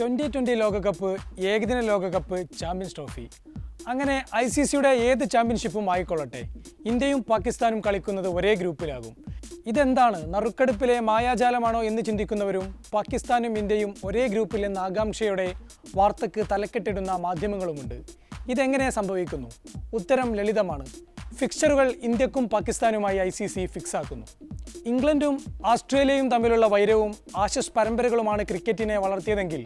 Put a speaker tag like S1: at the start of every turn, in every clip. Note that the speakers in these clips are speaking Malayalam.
S1: ട്വന്റി ട്വന്റി ലോകകപ്പ് ഏകദിന ലോകകപ്പ് ചാമ്പ്യൻസ് ട്രോഫി. അങ്ങനെ ഐ സി സിയുടെ ഏത് ചാമ്പ്യൻഷിപ്പും ആയിക്കൊള്ളട്ടെ ഇന്ത്യയും പാകിസ്ഥാനും കളിക്കുന്നത് ഒരേ ഗ്രൂപ്പിലാകും. ഇതെന്താണ്? നറുക്കെടുപ്പിലെ മായാജാലമാണോ എന്ന് ചിന്തിക്കുന്നവരും പാകിസ്ഥാനും ഇന്ത്യയും ഒരേ ഗ്രൂപ്പിൽ എന്ന ആകാംക്ഷയോടെ വാർത്തക്ക് തലക്കെട്ടിടുന്ന മാധ്യമങ്ങളുമുണ്ട്. ഇതെങ്ങനെ സംഭവിക്കുന്നു? ഉത്തരം ലളിതമാണ്. ഫിക്സറുകൾ ഇന്ത്യക്കും പാകിസ്ഥാനുമായി ഐ സി സി ഫിക്സാക്കുന്നു. ഇംഗ്ലണ്ടും ആസ്ട്രേലിയയും തമ്മിലുള്ള വൈരവും ആശസ് പരമ്പരകളുമാണ് ക്രിക്കറ്റിനെ വളർത്തിയതെങ്കിൽ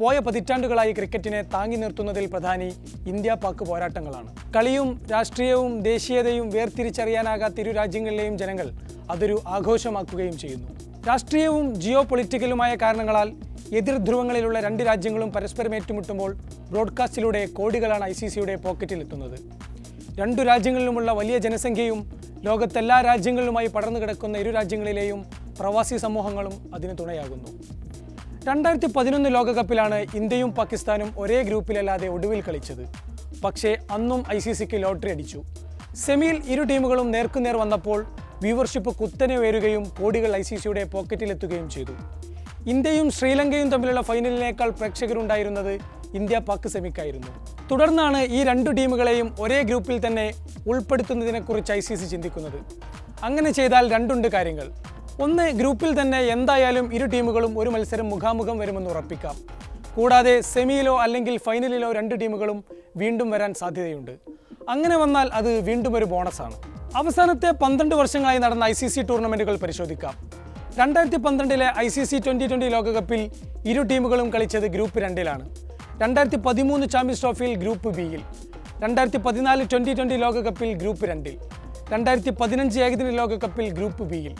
S1: പോയ പതിറ്റാണ്ടുകളായി ക്രിക്കറ്റിനെ താങ്ങി നിർത്തുന്നതിൽ പ്രധാനി ഇന്ത്യ പാക് പോരാട്ടങ്ങളാണ്. കളിയും രാഷ്ട്രീയവും ദേശീയതയും വേർതിരിച്ചറിയാനാകാത്ത ഇരു രാജ്യങ്ങളിലെയും ജനങ്ങൾ അതൊരു ആഘോഷമാക്കുകയും ചെയ്യുന്നു. രാഷ്ട്രീയവും ജിയോ പൊളിറ്റിക്കലുമായ കാരണങ്ങളാൽ എതിർ ധ്രുവങ്ങളിലുള്ള രണ്ട് രാജ്യങ്ങളും പരസ്പരം ഏറ്റുമുട്ടുമ്പോൾ ബ്രോഡ്കാസ്റ്റിലൂടെ കോടികളാണ് ഐ സി സിയുടെ പോക്കറ്റിലെത്തുന്നത്. രണ്ടു രാജ്യങ്ങളിലുമുള്ള വലിയ ജനസംഖ്യയും ലോകത്തെല്ലാ രാജ്യങ്ങളിലുമായി പടർന്നു കിടക്കുന്ന ഇരു രാജ്യങ്ങളിലെയും പ്രവാസി സമൂഹങ്ങളും അതിന് തുണയാകുന്നു. രണ്ടായിരത്തി പതിനൊന്ന് ലോകകപ്പിലാണ് ഇന്ത്യയും പാകിസ്ഥാനും ഒരേ ഗ്രൂപ്പിലല്ലാതെ ഒടുവിൽ കളിച്ചത്. പക്ഷേ അന്നും ഐ സി സിക്ക് ലോട്ടറി അടിച്ചു. സെമിയിൽ ഇരു ടീമുകളും നേർക്കുനേർ വന്നപ്പോൾ വ്യൂവർഷിപ്പ് കുത്തനെ ഉയരുകയും കോടികൾ ഐ സി സിയുടെ പോക്കറ്റിലെത്തുകയും ചെയ്തു. ഇന്ത്യയും ശ്രീലങ്കയും തമ്മിലുള്ള ഫൈനലിനേക്കാൾ പ്രേക്ഷകരുണ്ടായിരുന്നത് ഇന്ത്യ പാക് സെമിക്കായിരുന്നു. തുടർന്നാണ് ഈ രണ്ടു ടീമുകളെയും ഒരേ ഗ്രൂപ്പിൽ തന്നെ ഉൾപ്പെടുത്തുന്നതിനെക്കുറിച്ച് ഐ സി സി ചിന്തിക്കുന്നത്. അങ്ങനെ ചെയ്താൽ രണ്ടുണ്ട് കാര്യങ്ങൾ. ഒന്ന് ഗ്രൂപ്പിൽ തന്നെ എന്തായാലും ഇരു ടീമുകളും ഒരു മത്സരം മുഖാമുഖം വരുമെന്ന് ഉറപ്പിക്കാം. കൂടാതെ സെമിയിലോ അല്ലെങ്കിൽ ഫൈനലിലോ രണ്ട് ടീമുകളും വീണ്ടും വരാൻ സാധ്യതയുണ്ട്. അങ്ങനെ വന്നാൽ അത് വീണ്ടും ഒരു ബോണസാണ്. അവസാനത്തെ പന്ത്രണ്ട് വർഷങ്ങളായി നടന്ന ഐ സി സി ടൂർണമെന്റുകൾ പരിശോധിക്കാം. രണ്ടായിരത്തി പന്ത്രണ്ടിലെ I C C twenty twenty ലോകകപ്പിൽ ഇരു ടീമുകളും കളിച്ചത് ഗ്രൂപ്പ് രണ്ടിലാണ്. രണ്ടായിരത്തി പതിമൂന്ന് ചാമ്പ്യൻസ് ട്രോഫിയിൽ ഗ്രൂപ്പ് ബിയിൽ രണ്ടായിരത്തി പതിനാല് ട്വന്റി ട്വന്റി ലോകകപ്പിൽ ഗ്രൂപ്പ് രണ്ടിൽ രണ്ടായിരത്തി പതിനഞ്ച് ഏകദിന ലോകകപ്പിൽ ഗ്രൂപ്പ് ബിയിൽ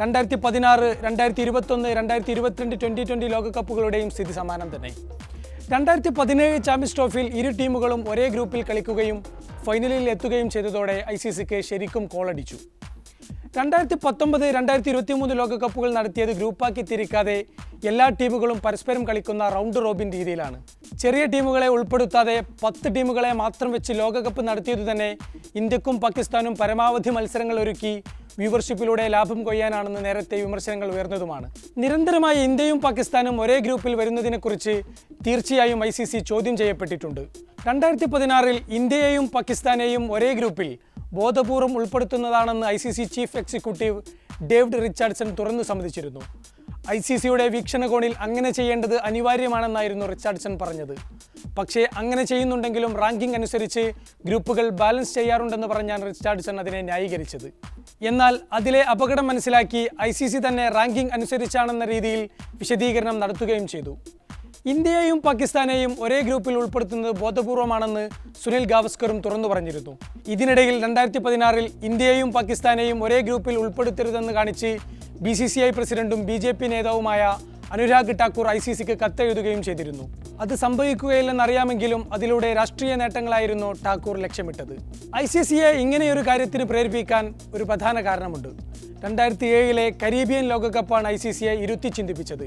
S1: രണ്ടായിരത്തി പതിനാറ് രണ്ടായിരത്തി ഇരുപത്തൊന്ന് രണ്ടായിരത്തി ഇരുപത്തിരണ്ട് ട്വന്റി ട്വന്റി ലോകകപ്പുകളുടെയും സ്ഥിതി സമാനം തന്നെ. രണ്ടായിരത്തി പതിനേഴ് ചാമ്പ്യൻസ് ട്രോഫിയിൽ ഇരു ടീമുകളും ഒരേ ഗ്രൂപ്പിൽ കളിക്കുകയും ഫൈനലിൽ എത്തുകയും ചെയ്തതോടെ ഐ സി സിക്ക് ശരിക്കും കോളടിച്ചു. രണ്ടായിരത്തി പത്തൊമ്പത് രണ്ടായിരത്തി ഇരുപത്തി മൂന്ന് ലോകകപ്പുകൾ നടത്തിയത് ഗ്രൂപ്പാക്കി തിരിക്കാതെ എല്ലാ ടീമുകളും പരസ്പരം കളിക്കുന്ന റൗണ്ട് റോബിൻ രീതിയിലാണ്. ചെറിയ ടീമുകളെ ഉൾപ്പെടുത്താതെ പത്ത് ടീമുകളെ മാത്രം വെച്ച് ലോകകപ്പ് നടത്തിയത് തന്നെ ഇന്ത്യക്കും പാകിസ്ഥാനും പരമാവധി മത്സരങ്ങൾ ഒരുക്കി വ്യൂവർഷിപ്പിലൂടെ ലാഭം കൊയ്യാനാണെന്ന് നേരത്തെ വിമർശനങ്ങൾ ഉയർന്നതുമാണ്. നിരന്തരമായി ഇന്ത്യയും പാകിസ്ഥാനും ഒരേ ഗ്രൂപ്പിൽ വരുന്നതിനെക്കുറിച്ച് തീർച്ചയായും ഐ ചോദ്യം ചെയ്യപ്പെട്ടിട്ടുണ്ട്. രണ്ടായിരത്തി പതിനാറിൽ ഇന്ത്യയെയും പാകിസ്ഥാനെയും ഒരേ ഗ്രൂപ്പിൽ ബോധപൂർവം ഉൾപ്പെടുത്തുന്നതാണെന്ന് I C C chief executive David Richardson തുറന്നു സമ്മതിച്ചിരുന്നു. ഐ സി സിയുടെ വീക്ഷണകോണിൽ അങ്ങനെ ചെയ്യേണ്ടത് അനിവാര്യമാണെന്നായിരുന്നു റിച്ചാർഡ്സൺ പറഞ്ഞത്. പക്ഷേ അങ്ങനെ ചെയ്യുന്നുണ്ടെങ്കിലും റാങ്കിംഗ് അനുസരിച്ച് ഗ്രൂപ്പുകൾ ബാലൻസ് ചെയ്യാറുണ്ടെന്ന് പറഞ്ഞാണ് റിച്ചാർഡ്സൺ അതിനെ ന്യായീകരിച്ചത്. എന്നാൽ അതിലെ അപകടം മനസ്സിലാക്കി ഐ തന്നെ റാങ്കിംഗ് അനുസരിച്ചാണെന്ന രീതിയിൽ വിശദീകരണം നടത്തുകയും ചെയ്തു. ഇന്ത്യയെയും പാകിസ്ഥാനെയും ഒരേ ഗ്രൂപ്പിൽ ഉൾപ്പെടുത്തുന്നത് ബോധപൂർവമാണെന്ന് സുനിൽ ഗാവസ്കറും തുറന്നു പറഞ്ഞിരുന്നു. ഇതിനിടയിൽ രണ്ടായിരത്തി പതിനാറിൽ ഇന്ത്യയെയും പാകിസ്ഥാനെയും ഒരേ ഗ്രൂപ്പിൽ ഉൾപ്പെടുത്തരുതെന്ന് കാണിച്ച് ബി സി സി ഐ പ്രസിഡന്റും ബി ജെ പി നേതാവുമായ അനുരാഗ് ഠാക്കൂർ ഐ സി സിക്ക് കത്തെഴുതുകയും ചെയ്തിരുന്നു. അത് സംഭവിക്കുകയില്ലെന്നറിയാമെങ്കിലും അതിലൂടെ രാഷ്ട്രീയ നേട്ടങ്ങളായിരുന്നു ഠാക്കൂർ ലക്ഷ്യമിട്ടത്. ഐ സി സിയെ ഇങ്ങനെയൊരു കാര്യത്തിന് പ്രേരിപ്പിക്കാൻ ഒരു പ്രധാന കാരണമുണ്ട്. രണ്ടായിരത്തി ഏഴിലെ കരീബിയൻ ലോകകപ്പാണ് ഐ സി സിയെ ഇരുത്തി ചിന്തിപ്പിച്ചത്.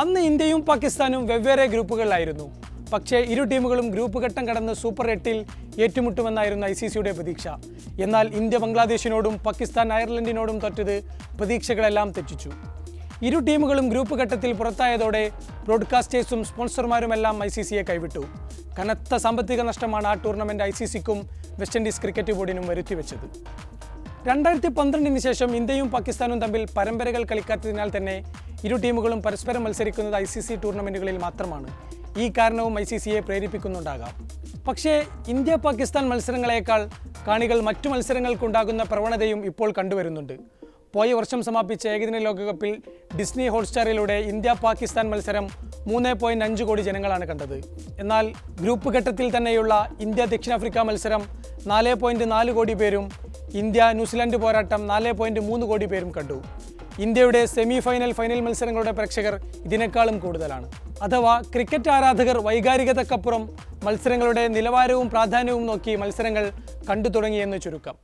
S1: അന്ന് ഇന്ത്യയും പാകിസ്ഥാനും വെവ്വേറെ ഗ്രൂപ്പുകളിലായിരുന്നു. പക്ഷേ ഇരു ടീമുകളും ഗ്രൂപ്പ് ഘട്ടം കടന്ന് സൂപ്പർ എട്ടിൽ ഏറ്റുമുട്ടുമെന്നായിരുന്നു ഐ സി സിയുടെ പ്രതീക്ഷ. എന്നാൽ ഇന്ത്യ ബംഗ്ലാദേശിനോടും പാകിസ്ഥാൻ അയർലൻഡിനോടും തൊറ്റത് പ്രതീക്ഷകളെല്ലാം തെറ്റിച്ചു. ഇരു ടീമുകളും ഗ്രൂപ്പ് ഘട്ടത്തിൽ പുറത്തായതോടെ ബ്രോഡ്കാസ്റ്റേഴ്സും സ്പോൺസർമാരുമെല്ലാം ഐ സി സിയെ കൈവിട്ടു. കനത്ത സാമ്പത്തിക നഷ്ടമാണ് ആ ടൂർണമെന്റ് ഐ സി സിക്കും വെസ്റ്റ് ഇൻഡീസ് ക്രിക്കറ്റ് ബോർഡിനും വരുത്തിവെച്ചത്. രണ്ടായിരത്തി പന്ത്രണ്ടിന് ശേഷം ഇന്ത്യയും പാകിസ്ഥാനും തമ്മിൽ പരമ്പരകൾ കളിക്കാത്തതിനാൽ തന്നെ ഇരു ടീമുകളും പരസ്പരം മത്സരിക്കുന്നത് ഐ സി സി ടൂർണമെന്റുകളിൽ മാത്രമാണ്. ഈ കാരണവും ഐ സി സിയെ പ്രേരിപ്പിക്കുന്നുണ്ടാകാം. പക്ഷേ ഇന്ത്യ പാകിസ്ഥാൻ മത്സരങ്ങളേക്കാൾ കാണികൾ മറ്റു മത്സരങ്ങൾക്കുണ്ടാകുന്ന പ്രവണതയും ഇപ്പോൾ കണ്ടുവരുന്നുണ്ട്. പോയ വർഷം സമാപിച്ച ഏകദിന ലോകകപ്പിൽ ഡിസ്നി ഹോട്ട്സ്റ്റാറിലൂടെ ഇന്ത്യ പാകിസ്ഥാൻ മത്സരം മൂന്ന് പോയിന്റ് അഞ്ച് കോടി ജനങ്ങളാണ് കണ്ടത്. എന്നാൽ ഗ്രൂപ്പ് ഘട്ടത്തിൽ തന്നെയുള്ള ഇന്ത്യ ദക്ഷിണാഫ്രിക്ക മത്സരം നാല് പോയിന്റ് നാല് കോടി പേരും ഇന്ത്യ ന്യൂസിലാൻഡ് പോരാട്ടം നാല് പോയിന്റ് മൂന്ന് കോടി പേരും കണ്ടു. ഇന്ത്യയുടെ സെമി ഫൈനൽ ഫൈനൽ മത്സരങ്ങളുടെ പ്രേക്ഷകർ ഇതിനേക്കാളും കൂടുതലാണ്. അഥവാ ക്രിക്കറ്റ് ആരാധകർ വൈകാരികതക്കപ്പുറം മത്സരങ്ങളുടെ നിലവാരവും പ്രാധാന്യവും നോക്കി മത്സരങ്ങൾ കണ്ടു തുടങ്ങിയെന്ന് ചുരുക്കം.